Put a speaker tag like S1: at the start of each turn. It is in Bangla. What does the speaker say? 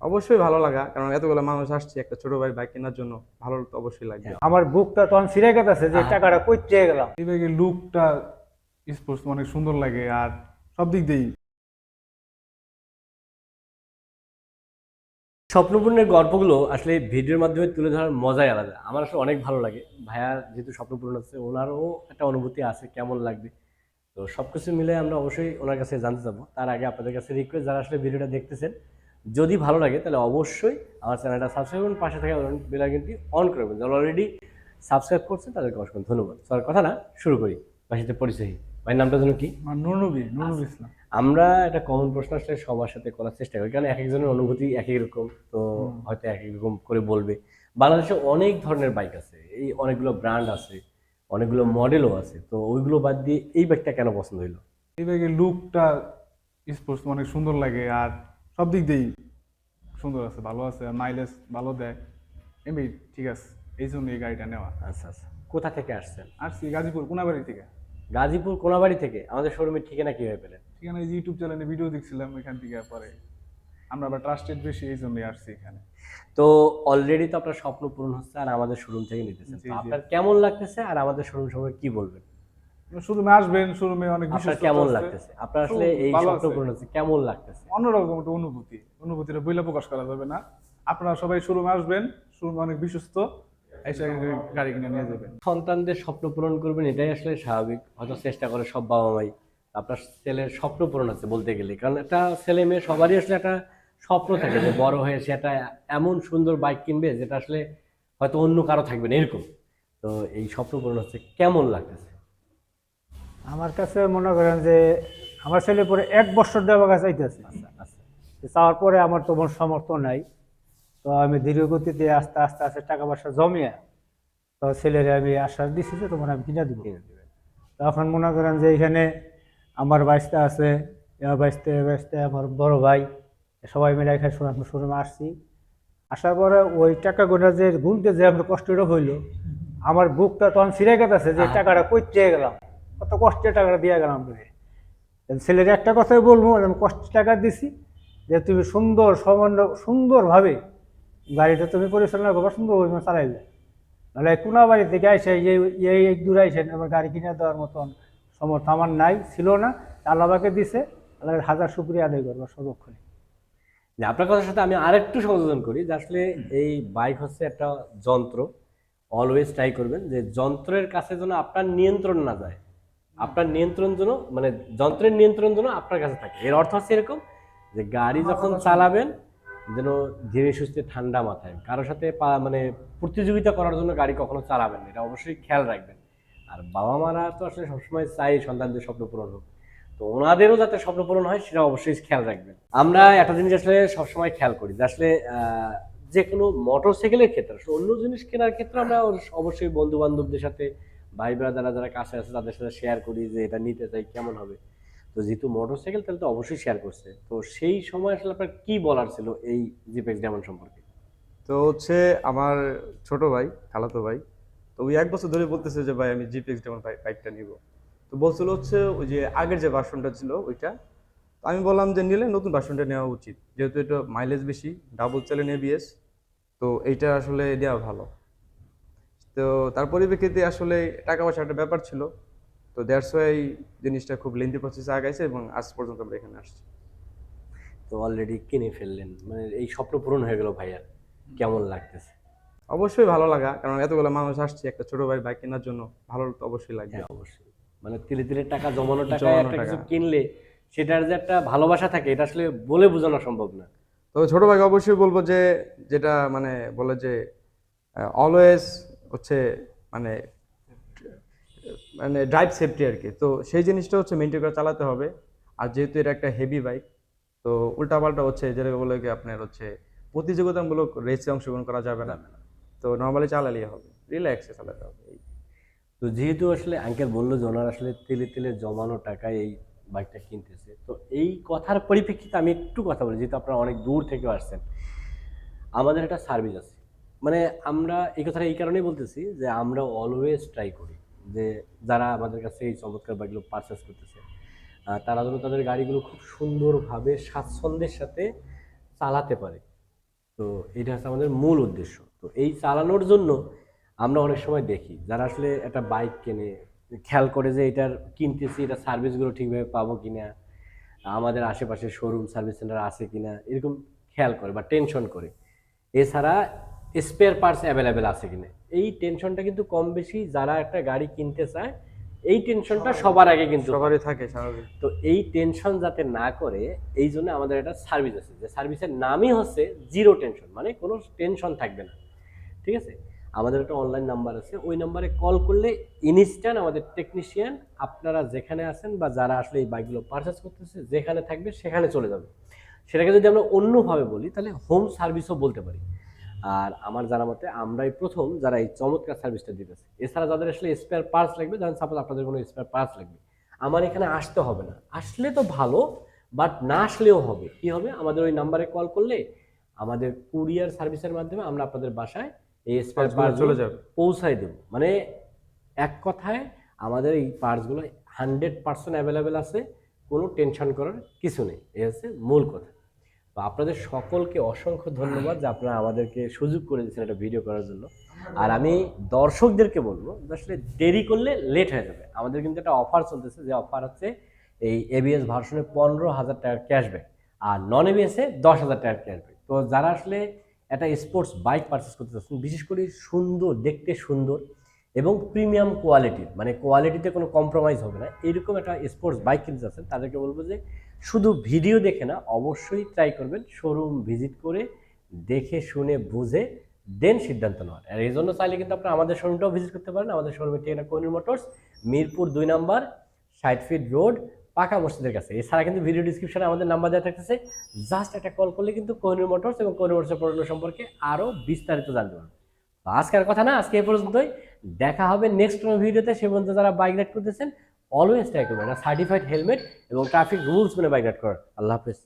S1: অবশ্যই ভালো লাগা কারণ এতগুলো মানুষ আসছে একটা ছোট ভাই বাইক কেনার জন্য ভালো তো অবশ্যই লাগবে।
S2: আমার বুকটা তখন ছিঁড়ে গেছে যে টাকাটা কই চেয়ে গেলাম।
S3: এই লুকটা স্পোর্টস অনেক সুন্দর লাগে আর সব দিক দিয়েই।
S4: স্বপ্নপূর্ণের গল্পগুলো আসলে ভিডিওর মাধ্যমে তুলে ধরার মজাই আলাদা। আমার আসলে অনেক ভালো লাগে। ভাইয়া যেহেতু স্বপ্নপূর্ণ আছে ওনারও একটা অনুভূতি আছে কেমন লাগবে। তো সব কিছু মিলে আমরা অবশ্যই ওনার কাছে জানতে যাব তার আগে আপনাদের কাছে রিকোয়েস্ট যারা আসলে ভিডিওটা দেখতেছেন যদি ভালো লাগে তাহলে অবশ্যই আমার চ্যানেলটা সাবস্ক্রাইব করুন পাশে থাকা বেলাইকনটি অন করবেন যারা অলরেডি সাবস্ক্রাইব করছেন তাদেরকে অসংখ্য ধন্যবাদ। স্যার কথা না শুরু করি। ভাইয়ের সাথে পরিচয়। ভাইয়ের নামটা যেন কি?
S3: নুরনবী ইসলাম।
S4: আমরা একটা কমন প্রশ্ন আসলে সবার সাথে করার চেষ্টা করি কারণ এক একজনের অনুভূতি এক এক রকম তো হয়তো এক এক রকম করে বলবে। বাংলাদেশে অনেক ধরনের বাইক আছে এই অনেকগুলো ব্র্যান্ড আছে অনেকগুলো মডেলও আছে তো ওইগুলো বাদ দিয়ে এই বাইকটা কেন পছন্দ হইল?
S3: এই ব্যাগের লুকটা স্পোর্টস অনেক সুন্দর লাগে আর সব দিক দিয়েই সুন্দর আছে ভালো আছে আর মাইলেজ ভালো দেয়। এমনি ঠিক আছে এই জন্য এই গাড়িটা নেওয়া।
S4: আচ্ছা আচ্ছা। কোথা থেকে আসছেন?
S3: আসছি গাজীপুর কোনাবাড়ি থেকে।
S4: গাজীপুর কোনাবাড়ি থেকে? আমাদের শোরুমের ঠিকানা কীভাবে পেলেন?
S3: ঠিকানা এই যে ইউটিউব চ্যানেলে ভিডিও দেখছিলাম এখান থেকে পরে। আমরা আবার ট্রাস্টেড বেশি এই জন্যই আসছি এখানে।
S4: তো অলরেডি তো আপনার স্বপ্ন পূরণ হচ্ছে আর আমাদের শোরুম থেকে নিতেছেন। আপনার কেমন লাগতেছে আর আমাদের শোরুম সম্পর্কে কি বলবেন?
S3: শোরুমে আসবেন শোরুমে অনেক
S4: আপনার কেমন লাগতেছে? আপনার আসলে এই হচ্ছে কেমন লাগতেছে?
S3: অন্যরকম একটা অনুভূতি। অনুভূতিটা বইলে প্রকাশ করা যাবে না। আপনারা সবাই শোরুমে আসবেন শোরুমে অনেক বিশ্বস্ত গাড়ি কিনে নিয়ে যাবেন।
S4: সন্তানদের স্বপ্ন পূরণ করবেন এটাই আসলে স্বাভাবিক। হয়তো চেষ্টা করে সব বাবা মাই আপনার ছেলের স্বপ্ন পূরণ আছে বলতে গেলে। কারণ একটা ছেলে মেয়ে সবারই আসলে একটা স্বপ্ন থাকে যে বড় হয়ে সে একটা এমন সুন্দর বাইক কিনবে যেটা আসলে হয়তো অন্য কারও থাকবে না এরকম। তো এই স্বপ্ন পূরণ হচ্ছে কেমন লাগতেছে?
S2: আমার কাছে মনে করেন যে আমার ছেলে পরে এক বছর দেওয়া কাছে চাইতেছে।
S4: আচ্ছা আচ্ছা।
S2: চাওয়ার পরে আমার তো মন সমর্থ নাই। তো আমি ধীর গতিতে আস্তে আস্তে আস্তে টাকা পয়সা জমিয়ে তো ছেলেরে আমি আশ্বাস দিচ্ছি যে তোমার আমি কিনে দিব। তখন মনে করেন যে এখানে আমার বাইসতে আছে আমার বাইসতে বাইসতে আমার বড় ভাই সবাই মিলে এখানে শোরুম আসছি। আসার পরে ওই টাকা গোনা যে গুনতে যে আমার কষ্টটা হইল আমার বুকটা তখন ছিঁড়ে গেছে যে টাকাটা কই চেয়ে গেলাম? কত কষ্টের টাকাটা দিয়ে গেলাম তোকে ছেলের একটা কথাই বলব আমি কষ্টের টাকা দিছি, যে তুমি সুন্দর সমন্বয় সুন্দরভাবে গাড়িটা তুমি পরিচালনা করবা, সুন্দরভাবে চালাইলে। নাহলে কোনা বাড়ি থেকে আইসে এই এক দূর আইসেন আমার গাড়ি কিনে দেওয়ার মতন সমর্থ আমার নাই, ছিল না। আল্লাহকে দিছে, আল্লাহর হাজার শুক্রিয়া আদায় করব
S4: যে আপনার কথার সাথে আমি আরেকটু সংযোজন করি, যে আসলে এই বাইক হচ্ছে একটা যন্ত্র। অলওয়েজ ট্রাই করবেন যে যন্ত্রের কাছে যেন আপনার নিয়ন্ত্রণ না যায়। আপনার নিয়ন্ত্রণ জন্য মানে যন্ত্রের নিয়ন্ত্রণ জন্য আপনার কাছে থাকে। এর অর্থ হচ্ছে এরকম যে গাড়ি যখন চালাবেন যেন ধীরে সুস্থে ঠান্ডা মাথায়। কারোর সাথে মানে প্রতিযোগিতা করার জন্য গাড়ি কখনো চালাবেন না। এটা অবশ্যই খেয়াল রাখবেন। আর বাবা মারা তো আসলে সবসময় চাই সন্তানদের স্বপ্ন পূরণ হোক। তো ওনাদেরও যাতে স্বপ্ন পূরণ হয় সেটা অবশ্যই খেয়াল রাখবেন। আমরা একটা জিনিস আসলে সবসময় খেয়াল করি যে আসলে যে কোনো মোটর সাইকেলের ক্ষেত্রে অন্য জিনিস কেনার ক্ষেত্রে আমরা অবশ্যই বন্ধু বান্ধবদের সাথে ভাই ব্রাদারা যারা কাছে আছে, তাদের সাথে শেয়ার করি যে এটা নিতে চাই, কেমন হবে। তো যেহেতু মোটর সাইকেল তাহলে তো অবশ্যই শেয়ার করছে। তো সেই সময় আসলে আপনার কি বলার ছিল এই জিপেক্স ডায়মন্ড সম্পর্কে?
S1: তো হচ্ছে আমার ছোট ভাই, খালাতো ভাই, তো ওই এক বছর ধরে বলতেছে যে, ভাই, আমি জিপিএক্স যেমন বাইকটা নিব। তো বলছিল হচ্ছে ওই যে আগের যে ভার্সনটা ছিল ওইটা, তো আমি বললাম যে, নিলে নতুন ভার্সনটা নেওয়া উচিত। যেহেতু এটা মাইলেজ বেশি ডাবল চ্যালেন এবিএস তো এইটা আসলে দেওয়া ভালো। তো তার পরিপ্রেক্ষিতে আসলে টাকা পয়সার একটা ব্যাপার ছিল। তো দ্যাটস ওয়াই জিনিসটা খুব লেন্দি প্রসেসে আগাইছে এবং আজ পর্যন্ত আমরা এখানে আসছি।
S4: তো অলরেডি কিনে ফেললেন। মানে এই স্বপ্ন পূরণ হয়ে গেল ভাইয়ার কেমন লাগতেছে?
S1: অবশ্যই ভালো লাগা কারণ এতগুলো মানুষ আসছে একটা ছোট ভাই বাইক কেনার জন্য ভালো তো অবশ্যই লাগবে।
S4: হ্যাঁ অবশ্যই। মানে তিলে তিলে টাকা জমানো টাকা একটা কিছু। কিনলে সেটার যে একটা ভালোবাসা থাকে এটা আসলে বলে বোঝানো সম্ভব না।
S1: তবে ছোট ভাইকে অবশ্যই বলব যে যেটা মানে বলে যে অলওয়েজ হচ্ছে মানে মানে ড্রাইভ সেফটি আর কি তো সেই জিনিসটা হচ্ছে মেনটেন করে চালাতে হবে। আর যেহেতু এটা একটা হেভি বাইক তো উল্টাপাল্টা হচ্ছে যেটা বলে কি আপনার হচ্ছে প্রতিযোগিতামূলক রেসে অংশগ্রহণ করা যাবে না। তো নর্মালি চালালেই হবে রিল্যাক্সে চালাতে হবে।
S4: তো যেহেতু আসলে আঙ্কেল বলল যে ওনার আসলে তেলে তেলে জমানো টাকায় এই বাইকটা কিনতেছে, তো এই কথার পরিপ্রেক্ষিতে আমি একটু কথা বলি, যেহেতু আপনারা অনেক দূর থেকে আসছেন। আমাদের একটা সার্ভিস আছে। মানে আমরা এই কথাটা এই কারণেই বলতেছি যে আমরা অলওয়েজ ট্রাই করি যে যারা আমাদের কাছে এই চমৎকার বাইকগুলো পারচেস করতেছে তারা যেন তাদের গাড়িগুলো খুব সুন্দরভাবে স্বাচ্ছন্দ্যের সাথে চালাতে পারে। তো এটা হচ্ছে আমাদের মূল উদ্দেশ্য। তো এই চালানোর জন্য আমরা অনেক সময় দেখি যারা আসলে একটা বাইক কেনে, খেয়াল করে যে এটার কিনতেছি, এটা সার্ভিসগুলো ঠিকভাবে পাবো কিনা, আমাদের আশেপাশে শোরুম সার্ভিস সেন্টার আছে কিনা, এরকম খেয়াল করে বা টেনশন করে। এছাড়া স্পেয়ার পার্টস অ্যাভেলেবেল আছে কিনা। এই টেনশনটা কিন্তু কম বেশি যারা একটা গাড়ি কিনতে চায় এই টেনশনটা সবার আগে কিন্তু
S1: সবারই থাকে স্বাভাবিক।
S4: তো এই টেনশন যাতে না করে এই জন্য আমাদের একটা সার্ভিস আছে যে সার্ভিসের নামই হচ্ছে জিরো টেনশন মানে কোনো টেনশন থাকবে না। ঠিক আছে? আমাদের একটা অনলাইন নাম্বার আছে ওই নাম্বারে কল করলে ইনস্ট্যান্ট আমাদের টেকনিশিয়ান আপনারা যেখানে আছেন বা যারা আসলে এই বাইকগুলো পারচেস করতেছে যেখানে থাকবে সেখানে চলে যাবে। সেটাকে যদি আমরা অন্যভাবে বলি তাহলে হোম সার্ভিসও বলতে পারি। আর আমার জানা মতে আমরাই প্রথম যারা এই চমৎকার সার্ভিসটা দিতেছে। এছাড়া যাদের আসলে স্পেয়ার পার্টস লাগবে যেমন সাপোজ আপনাদের কোনো স্পেয়ার পার্টস লাগবে। আমার এখানে আসতে হবে না। আসলে তো ভালো বাট না আসলেও হবে। কি হবে? আমাদের ওই নাম্বারে কল করলে আমাদের কুরিয়ার সার্ভিসের মাধ্যমে আমরা আপনাদের বাসায় এই স্পেয়ার পার্টস
S1: চলে যাবে।
S4: পৌঁছাই দেব। মানে এক কথায় আমাদের এই পার্টসগুলো হান্ড্রেড পার্সেন্ট অ্যাভেলেবেল আছে কোনো টেনশন করার কিছু নেই। এই হচ্ছে মূল কথা। তো আপনাদের সকলকে অসংখ্য ধন্যবাদ যে আপনারা আমাদেরকে সুযোগ করে দিয়েছেন একটা ভিডিও করার জন্য। আর আমি দর্শকদেরকে বলব আসলে দেরি করলে লেট হয়ে যাবে। আমাদের কিন্তু একটা অফার চলতেছে, যে অফার হচ্ছে এই এবিএস ভার্সনে পনেরো হাজার টাকার ক্যাশব্যাক আর নন এবিএসে দশ হাজার টাকার ক্যাশব্যাক তো যারা আসলে একটা স্পোর্টস বাইক পারচেস করতে চাচ্ছেন, বিশেষ করে সুন্দর, দেখতে সুন্দর এবং প্রিমিয়াম কোয়ালিটির মানে কোয়ালিটিতে কোনো কম্প্রোমাইজ হবে না। এরকম একটা স্পোর্টস বাইক কিনতে চাচ্ছেন তাদেরকে বলব যে শুধু ভিডিও দেখে না, অবশ্যই ট্রাই করবেন শোরুম ভিজিট করে দেখে, শুনে, বুঝে দেন সিদ্ধান্ত নেওয়ার। আর এই জন্য চাইলে কিন্তু আপনারা আমাদের শোরুমটাও ভিজিট করতে পারেন। আমাদের শোরুমের ঠিকানা কোহিনুর মোটরস মিরপুর দুই নাম্বার, ষাট ফিট রোড পাকা মসজিদের কাছে। এছাড়া কিন্তু ভিডিও ডিসক্রিপশনে আমাদের নাম্বার দেওয়া থাকতেছে। জাস্ট একটা কল করলে কিন্তু কোহিনুর মোটরস এবং কোহিনুর মোটরসের প্রোডাক্ট সম্পর্কে আরও বিস্তারিত জানতে পারবেন। আজকের কথা না, আজকে এই পর্যন্তই। দেখা হবে নেক্সট কোনো ভিডিওতে, সে পর্যন্ত যারা বাইক রাইড করতেছেন অলওয়েজ ট্রাই করবেন। সার্টিফাইড হেলমেট এবং ট্রাফিক রুলস মানে বাইক রাইড করার। আল্লাহ হাফেজ।